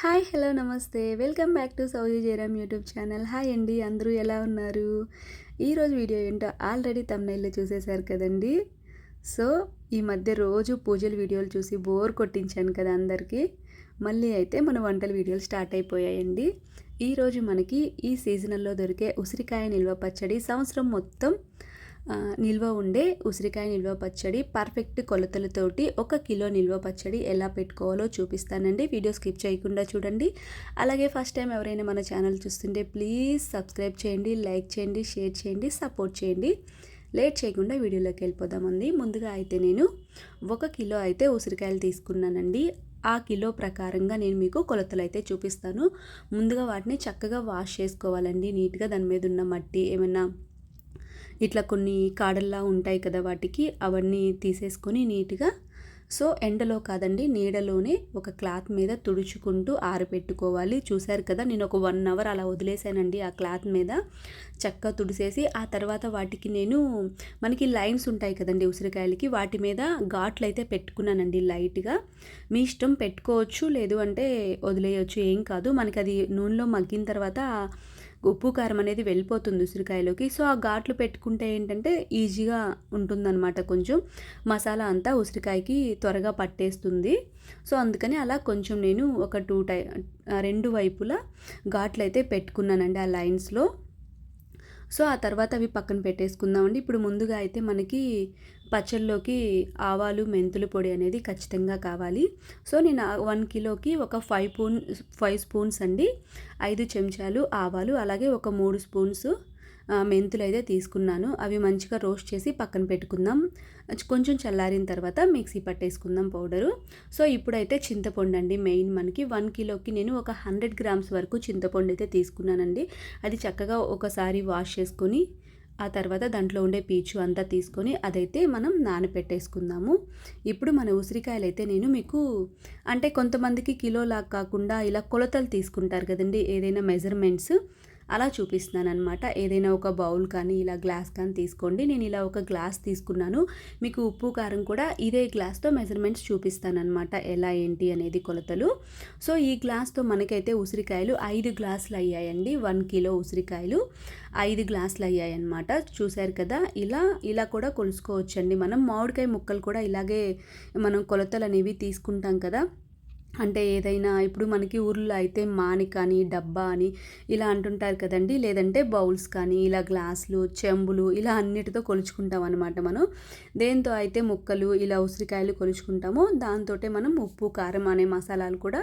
Hi hello నమస్తే. Welcome back to Souji Jayaram YouTube channel. Hi అండి అందరూ ఎలా ఉన్నారు? ఈరోజు వీడియో ఏంటో ఆల్రెడీ తమ్నైల్లో చూసేశారు కదండి. సో ఈ మధ్య రోజు పూజల వీడియోలు చూసి బోర్ కొట్టించాను కదా అందరికీ. మళ్ళీ అయితే మన వంటల వీడియోలు స్టార్ట్ అయిపోయాయండి. ఈరోజు మనకి ఈ సీజనల్లో దొరికే ఉసిరికాయ నిల్వ పచ్చడి సంవత్సరం మొత్తం నిల్వ ఉండే ఉసిరికాయ నిల్వ పచ్చడి పర్ఫెక్ట్ కొలతలతోటి ఒక కిలో నిల్వ పచ్చడి ఎలా పెట్టుకోవాలో చూపిస్తానండి. వీడియో స్కిప్ చేయకుండా చూడండి. అలాగే ఫస్ట్ టైం ఎవరైనా మన ఛానల్ చూస్తుంటే ప్లీజ్ సబ్స్క్రైబ్ చేయండి లైక్ చేయండి షేర్ చేయండి సపోర్ట్ చేయండి. లేట్ చేయకుండా వీడియోలోకి వెళ్ళిపోదామండి. ముందుగా అయితే నేను ఒక కిలో అయితే ఉసిరికాయలు తీసుకున్నానండి. ఆ కిలో ప్రకారంగా నేను మీకు కొలతలు అయితే చూపిస్తాను. ముందుగా వాటిని చక్కగా వాష్ చేసుకోవాలండి. నీట్గా దాని మీద ఉన్న మట్టి ఏమైనా ఇట్లా కొన్ని కాడల్లా ఉంటాయి కదా వాటికి అవన్నీ తీసేసుకొని నీట్గా సో ఎండలో కాదండి నీడలోనే ఒక క్లాత్ మీద తుడుచుకుంటూ ఆరబెట్టుకోవాలి చూశారు కదా నేను ఒక వన్ అవర్ అలా వదిలేసానండి ఆ క్లాత్ మీద. చక్కగా తుడిసేసి ఆ తర్వాత వాటికి నేను మనకి లైన్స్ ఉంటాయి కదండి ఉసిరికాయలకి వాటి మీద ఘాట్లు అయితే పెట్టుకున్నానండి లైట్గా. మీ ఇష్టం పెట్టుకోవచ్చు లేదు అంటే వదిలేయచ్చు ఏం కాదు. మనకి అది నూనెలో మగ్గిన తర్వాత ఉప్పు కారం అనేది వెళ్ళిపోతుంది ఉసిరికాయలోకి. సో ఆ ఘాట్లు పెట్టుకుంటే ఏంటంటే ఈజీగా ఉంటుందన్నమాట కొంచెం. మసాలా అంతా ఉసిరికాయకి త్వరగా పట్టేస్తుంది. సో అందుకని అలా కొంచెం నేను ఒక టూ టై రెండు వైపులా ఘాట్లు అయితే పెట్టుకున్నానండి ఆ లైన్స్లో. సో ఆ తర్వాత అవి పక్కన పెట్టేసుకుందామండి. ఇప్పుడు ముందుగా అయితే మనకి పచ్చళ్ళలోకి ఆవాలు మెంతుల పొడి అనేది ఖచ్చితంగా కావాలి. సో నేను వన్ కిలోకి ఒక ఫైవ్ పూన్ ఫైవ్ స్పూన్స్ అండి. ఐదు చెంచాలు ఆవాలు అలాగే ఒక మూడు స్పూన్స్ మెంతులు అయితే తీసుకున్నాను. అవి మంచిగా రోస్ట్ చేసి పక్కన పెట్టుకుందాం. కొంచెం చల్లారిన తర్వాత మిక్సీ పట్టేసుకుందాం పౌడరు. సో ఇప్పుడైతే చింతపండు అండి మెయిన్ మనకి. వన్ కిలోకి నేను ఒక హండ్రెడ్ గ్రామ్స్ వరకు చింతపండు అయితే తీసుకున్నానండి. అది చక్కగా ఒకసారి వాష్ చేసుకొని ఆ తర్వాత దాంట్లో ఉండే పీచు అంతా తీసుకొని అదైతే మనం నానపెట్టేసుకుందాము. ఇప్పుడు మన ఉసిరికాయలు అయితే నేను మీకు అంటే కొంతమందికి కిలోలా కాకుండా ఇలా కొలతలు తీసుకుంటారు కదండి ఏదైనా మెజర్మెంట్స్ అలా చూపిస్తున్నాను అనమాట ఏదైనా ఒక బౌల్ కానీ ఇలా గ్లాస్ కానీ తీసుకోండి. నేను ఇలా ఒక గ్లాస్ తీసుకున్నాను. మీకు ఉప్పు కారం కూడా ఇదే గ్లాస్తో మెజర్మెంట్స్ చూపిస్తానమాట ఎలా ఏంటి అనేది కొలతలు. సో ఈ గ్లాస్తో మనకైతే ఉసిరికాయలు ఐదు గ్లాసులు అయ్యాయండి. వన్ కిలో ఉసిరికాయలు ఐదు గ్లాసులు అయ్యాయన్నమాట. చూశారు కదా? ఇలా ఇలా కూడా కొలుసుకోవచ్చండి మనం. మామిడికాయ ముక్కలు కూడా ఇలాగే మనం కొలతలు అనేవి తీసుకుంటాం కదా? అంటే ఏదైనా ఇప్పుడు మనకి ఊర్లో అయితే మాని కానీ డబ్బా అని ఇలా అంటుంటారు కదండి. లేదంటే బౌల్స్ కానీ ఇలా గ్లాసులు చెంబులు ఇలా అన్నిటితో కొలుచుకుంటాం అనమాట మనం. దేంతో అయితే ముక్కలు ఇలా ఉసిరికాయలు కొలుచుకుంటామో దాంతో మనం ఉప్పు కారం అనే మసాలాలు కూడా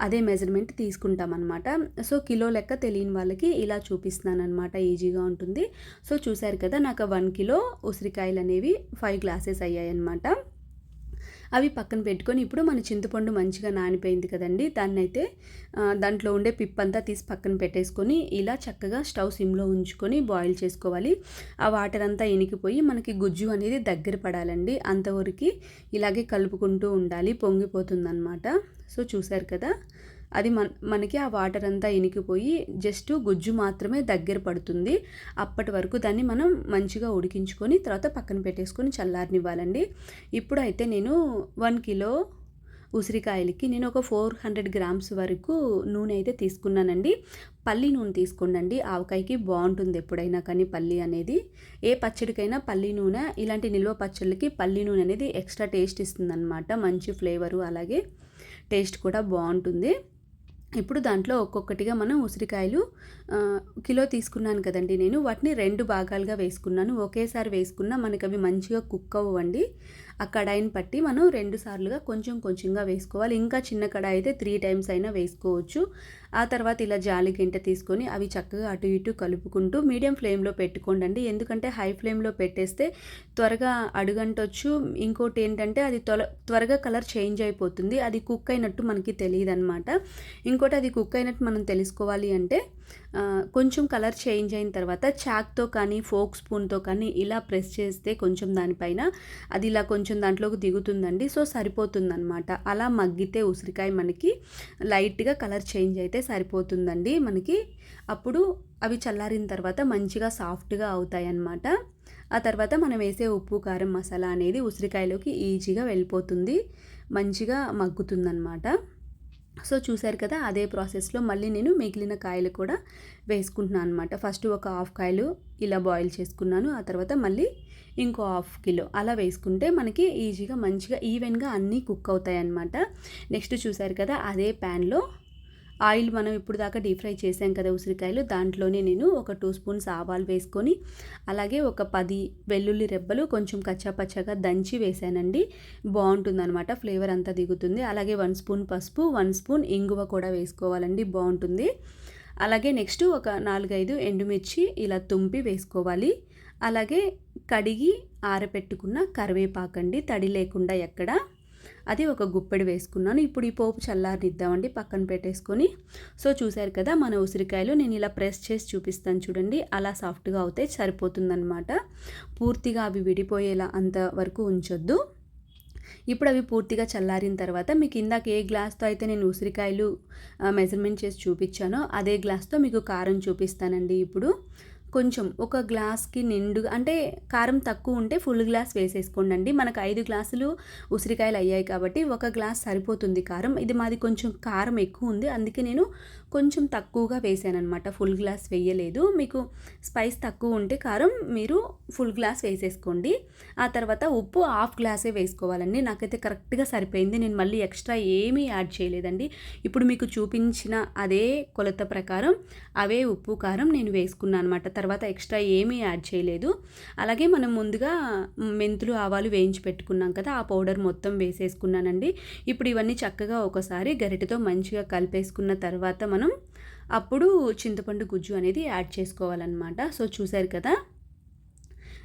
అదే మెజర్మెంట్ తీసుకుంటాం అనమాట సో కిలో లెక్క తెలియని వాళ్ళకి ఇలా చూపిస్తున్నాను అనమాట ఈజీగా ఉంటుంది. సో చూశారు కదా నాకు వన్ కిలో ఉసిరికాయలు అనేవి ఫైవ్ గ్లాసెస్ అయ్యాయి అనమాట అవి పక్కన పెట్టుకొని ఇప్పుడు మన చింతపండు మంచిగా నానిపోయింది కదండి. దాన్ని అయితే దాంట్లో ఉండే పిప్పంతా తీసి పక్కన పెట్టేసుకొని ఇలా చక్కగా స్టవ్ సిమ్లో ఉంచుకొని బాయిల్ చేసుకోవాలి. ఆ వాటర్ అంతా ఇనికిపోయి మనకి గుజ్జు అనేది దగ్గర పడాలండి. అంతవరకు ఇలాగే కలుపుకుంటూ ఉండాలి. పొంగిపోతుందన్నమాట. సో చూసారు కదా? అది మన మనకి ఆ వాటర్ అంతా ఇనికిపోయి జస్ట్ గుజ్జు మాత్రమే దగ్గర పడుతుంది. అప్పటి వరకు దాన్ని మనం మంచిగా ఉడికించుకొని తర్వాత పక్కన పెట్టేసుకొని చల్లారనివ్వాలండి. ఇప్పుడైతే నేను వన్ కిలో ఉసిరికాయలకి నేను ఒక ఫోర్ హండ్రెడ్ గ్రామ్స్ వరకు నూనె అయితే తీసుకున్నానండి. పల్లి నూనె తీసుకోండి ఆవకాయకి బాగుంటుంది ఎప్పుడైనా కానీ పల్లి అనేది. ఏ పచ్చడికైనా పల్లి నూనె ఇలాంటి నిల్వ పచ్చళ్ళకి పల్లి నూనె అనేది ఎక్స్ట్రా టేస్ట్ ఇస్తుంది మంచి ఫ్లేవరు అలాగే టేస్ట్ కూడా బాగుంటుంది. ఇప్పుడు దాంట్లో ఒక్కొక్కటిగా మనం ఉసిరికాయలు కిలో తీసుకున్నాను కదండి నేను. వాటిని రెండు భాగాలుగా వేసుకున్నాను. ఒకేసారి వేసుకున్నా మనకి అవి మంచిగా కుక్ అవ్వండి ఆ కడాయిని పట్టి మనం రెండు సార్లుగా కొంచెం కొంచెంగా వేసుకోవాలి. ఇంకా చిన్న కడాయి అయితే త్రీ టైమ్స్ అయినా వేసుకోవచ్చు. ఆ తర్వాత ఇలా జాలి గింట తీసుకొని అవి చక్కగా అటు ఇటు కలుపుకుంటూ మీడియం ఫ్లేమ్లో పెట్టుకోండి ఎందుకంటే హై ఫ్లేమ్లో పెట్టేస్తే త్వరగా అడుగంటొచ్చు. ఇంకోటి ఏంటంటే అది త్వర త్వరగా కలర్ చేంజ్ అయిపోతుంది. అది కుక్ అయినట్టు మనకి తెలియదు అనమాట ఇంకోటి అది కుక్ అయినట్టు మనం తెలుసుకోవాలి అంటే కొంచెం కలర్ చేంజ్ అయిన తర్వాత చాక్తో కానీ ఫోక్ స్పూన్తో కానీ ఇలా ప్రెస్ చేస్తే కొంచెం దానిపైన అది ఇలా కొంచెం దాంట్లోకి దిగుతుందండి. సో సరిపోతుందనమాట అలా మగ్గితే ఉసిరికాయ మనకి లైట్గా కలర్ చేంజ్ అయితే సరిపోతుందండి మనకి. అప్పుడు అవి చల్లారిన తర్వాత మంచిగా సాఫ్ట్గా అవుతాయి అన్నమాట ఆ తర్వాత మనం వేసే ఉప్పు కారం మసాలా అనేది ఉసిరికాయలోకి ఈజీగా వెళ్ళిపోతుంది. మంచిగా మగ్గుతుందన్నమాట. సో చూశారు కదా అదే ప్రాసెస్లో మళ్ళీ నేను మిగిలిన కాయలు కూడా వేసుకుంటున్నాను అనమాట ఫస్ట్ ఒక హాఫ్ కాయలు ఇలా బాయిల్ చేసుకున్నాను ఆ తర్వాత మళ్ళీ ఇంకో హాఫ్ కిలో అలా వేసుకుంటే మనకి ఈజీగా మంచిగా ఈవెన్గా అన్నీ కుక్ అవుతాయి అన్నమాట నెక్స్ట్ చూసారు కదా అదే ప్యాన్లో ఆయిల్ మనం ఇప్పుడు దాకా డీప్ ఫ్రై చేసాం కదా ఉసిరికాయలు. దాంట్లోనే నేను ఒక టూ స్పూన్స్ ఆవాలు వేసుకొని అలాగే ఒక పది వెల్లుల్లి రెబ్బలు కొంచెం కచ్చాపచ్చగా దంచి వేసానండి. బాగుంటుందన్నమాట ఫ్లేవర్ అంతా దిగుతుంది. అలాగే వన్ స్పూన్ పసుపు వన్ స్పూన్ ఇంగువ కూడా వేసుకోవాలండి బాగుంటుంది. అలాగే నెక్స్ట్ ఒక నాలుగైదు ఎండుమిర్చి ఇలా తుంపి వేసుకోవాలి. అలాగే కడిగి ఆరపెట్టుకున్న కరివేపాకండి తడి లేకుండా ఎక్కడ. అది ఒక గుప్పెడు వేసుకున్నాను. ఇప్పుడు ఈ పోపు చల్లారిద్దామండి పక్కన పెట్టేసుకొని. సో చూశారు కదా మన ఉసిరికాయలు నేను ఇలా ప్రెస్ చేసి చూపిస్తాను చూడండి. అలా సాఫ్ట్గా అవుతే సరిపోతుందన్నమాట. పూర్తిగా అవి విడిపోయేలా అంత వరకు ఉంచొద్దు. ఇప్పుడు అవి పూర్తిగా చల్లారిన తర్వాత మీకు ఇందాక ఏ గ్లాస్తో అయితే నేను ఉసిరికాయలు మెజర్మెంట్ చేసి చూపించానో అదే గ్లాస్తో మీకు కారం చూపిస్తానండి ఇప్పుడు. కొంచెం ఒక గ్లాస్కి నిండుగా అంటే కారం తక్కువ ఉంటే ఫుల్ గ్లాస్ వేసేసుకోండి అండి మనకు ఐదు గ్లాసులు ఉసిరికాయలు అయ్యాయి కాబట్టి ఒక గ్లాస్ సరిపోతుంది కారం. ఇది మాది కొంచెం కారం ఎక్కువ ఉంది. అందుకే నేను కొంచెం తక్కువగా వేసాను అనమాట ఫుల్ గ్లాస్ వేయలేదు. మీకు స్పైస్ తక్కువ ఉంటే కారం మీరు ఫుల్ గ్లాస్ వేసేసుకోండి. ఆ తర్వాత ఉప్పు హాఫ్ గ్లాసే వేసుకోవాలండి. నాకైతే కరెక్ట్గా సరిపోయింది. నేను మళ్ళీ ఎక్స్ట్రా ఏమీ యాడ్ చేయలేదండి. ఇప్పుడు మీకు చూపించిన అదే కొలత ప్రకారం అవే ఉప్పు కారం నేను వేసుకున్నాను అనమాట తర్వాత ఎక్స్ట్రా ఏమీ యాడ్ చేయలేదు. అలాగే మనం ముందుగా మెంతులు ఆవాలు వేయించి పెట్టుకున్నాం కదా ఆ పౌడర్ మొత్తం వేసేసుకున్నానండి. ఇప్పుడు ఇవన్నీ చక్కగా ఒకసారి గరిటతో మంచిగా కలిపేసుకున్న తర్వాత మనం అప్పుడు చింతపండు గుజ్జు అనేది యాడ్ చేసుకోవాలన్నమాట. సో చూసారు కదా?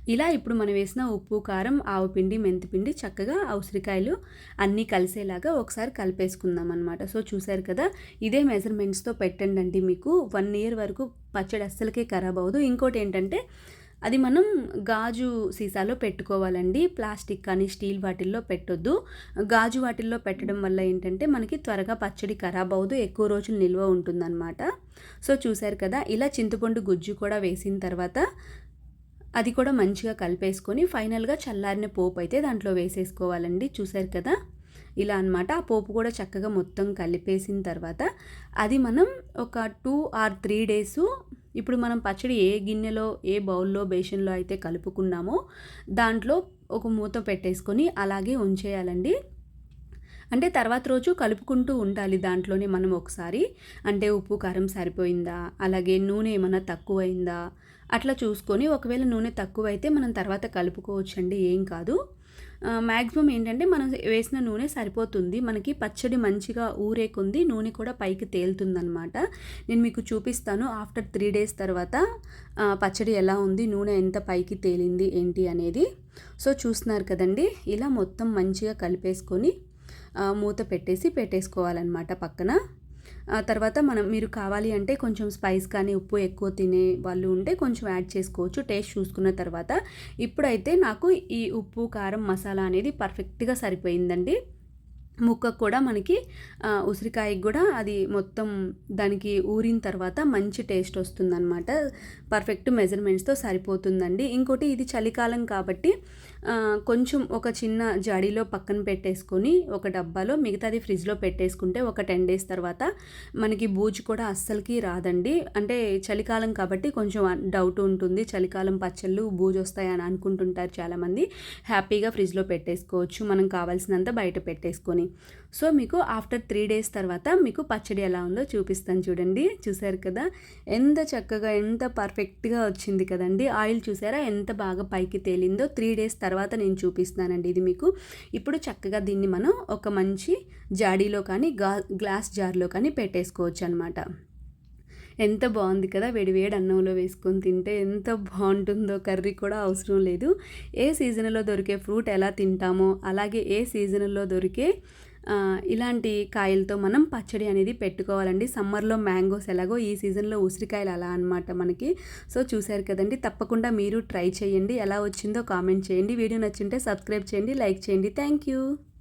ఇలా ఇప్పుడు మనం వేసిన ఉప్పు కారం ఆవు పిండి మెంతిపిండి చక్కగా ఉసిరికాయలు అన్నీ కలిసేలాగా ఒకసారి కలిపేసుకుందాం అనమాట సో చూసారు కదా ఇదే మెజర్మెంట్స్తో పెట్టండి అండి మీకు. వన్ ఇయర్ వరకు పచ్చడి అస్సలకే ఖరాబ్ అవ్వదు. ఇంకోటి ఏంటంటే అది మనం గాజు సీసాలో పెట్టుకోవాలండి. ప్లాస్టిక్ కానీ స్టీల్ వాటిల్లో పెట్టొద్దు. గాజు వాటిల్లో పెట్టడం వల్ల ఏంటంటే మనకి త్వరగా పచ్చడి ఖరాబ్ అవ్వదు. ఎక్కువ రోజులు నిల్వ ఉంటుందన్నమాట. సో చూసారు కదా ఇలా చింతపండు గుజ్జు కూడా వేసిన తర్వాత అది కూడా మంచిగా కలిపేసుకొని ఫైనల్గా చల్లారిన పోపు అయితే దాంట్లో వేసేసుకోవాలండి. చూసారు కదా? ఇలా అనమాట ఆ పోపు కూడా చక్కగా మొత్తం కలిపేసిన తర్వాత అది మనం ఒక టూ ఆర్ త్రీ డేస్ ఇప్పుడు మనం పచ్చడి ఏ గిన్నెలో ఏ బౌల్లో బేషన్లో అయితే కలుపుకున్నామో దాంట్లో ఒక మూత పెట్టేసుకొని అలాగే ఉంచేయాలండి. అంటే తర్వాత రోజు కలుపుకుంటూ ఉండాలి దాంట్లోనే మనం ఒకసారి. అంటే ఉప్పు కారం సరిపోయిందా? అలాగే నూనె ఏమైనా తక్కువైందా? అట్లా చూసుకొని ఒకవేళ నూనె తక్కువైతే మనం తర్వాత కలుపుకోవచ్చండి ఏం కాదు. మ్యాక్సిమం ఏంటంటే మనం వేసిన నూనె సరిపోతుంది. మనకి పచ్చడి మంచిగా ఊరేకుంది నూనె కూడా పైకి తేలుతుందనమాట నేను మీకు చూపిస్తాను ఆఫ్టర్ త్రీ డేస్ తర్వాత పచ్చడి ఎలా ఉంది నూనె ఎంత పైకి తేలింది ఏంటి అనేది. సో చూస్తున్నారు కదండి ఇలా మొత్తం మంచిగా కలిపేసుకొని మూత పెట్టేసి పెట్టేసుకోవాలన్నమాట పక్కన. తర్వాత మనం మీరు కావాలి అంటే కొంచెం స్పైస్ కానీ ఉప్పు ఎక్కువ తినే వాళ్ళు ఉంటే కొంచెం యాడ్ చేసుకోవచ్చు టేస్ట్ చూసుకున్న తర్వాత. ఇప్పుడైతే నాకు ఈ ఉప్పు కారం మసాలా అనేది పర్ఫెక్ట్గా సరిపోయిందండి. ముక్కకు కూడా మనకి ఉసిరికాయకి కూడా అది మొత్తం దానికి ఊరిన తర్వాత మంచి టేస్ట్ వస్తుందన్నమాట. పర్ఫెక్ట్ మెజర్మెంట్స్తో సరిపోతుందండి. ఇంకోటి ఇది చలికాలం కాబట్టి కొంచెం ఒక చిన్న జాడీలో పక్కన పెట్టేసుకొని ఒక డబ్బాలో మిగతాది ఫ్రిడ్జ్లో పెట్టేసుకుంటే ఒక టెన్ డేస్ తర్వాత మనకి బూజు కూడా అస్సలకి రాదండి. అంటే చలికాలం కాబట్టి కొంచెం డౌట్ ఉంటుంది. చలికాలం పచ్చళ్ళు బూజు వస్తాయని అనుకుంటుంటారు చాలామంది. హ్యాపీగా ఫ్రిడ్జ్లో పెట్టేసుకోవచ్చు. మనం కావాల్సినంత బయట పెట్టేసుకొని. సో మీకు ఆఫ్టర్ త్రీ డేస్ తర్వాత మీకు పచ్చడి ఎలా ఉందో చూపిస్తాను చూడండి. చూసారు కదా? ఎంత చక్కగా ఎంత పర్ఫెక్ట్గా వచ్చింది కదండి. ఆయిల్ చూసారా? ఎంత బాగా పైకి తేలిందో త్రీ డేస్ తర్వాత నేను చూపిస్తానండి ఇది మీకు. ఇప్పుడు చక్కగా దీన్ని మనం ఒక మంచి జాడీలో కానీ గా గ్లాస్ జార్లో కానీ పెట్టేసుకోవచ్చు అనమాట ఎంత బాగుంది కదా? వేడివేడి అన్నంలో వేసుకొని తింటే ఎంత బాగుంటుందో కర్రీ కూడా అవసరం లేదు. ఏ సీజన్లో దొరికే ఫ్రూట్ ఎలా తింటామో అలాగే ఏ సీజన్లో దొరికే ఇలాంటి కాయలతో మనం పచ్చడి అనేది పెట్టుకోవాలండి. సమ్మర్లో మ్యాంగోస్ ఎలాగో ఈ సీజన్లో ఉసిరికాయలు అలా అనమాట మనకి. సో చూశారు కదండి. తప్పకుండా మీరు ట్రై చేయండి. ఎలా వచ్చిందో కామెంట్ చేయండి. వీడియో నచ్చింటే సబ్స్క్రైబ్ చేయండి లైక్ చేయండి. Thank you.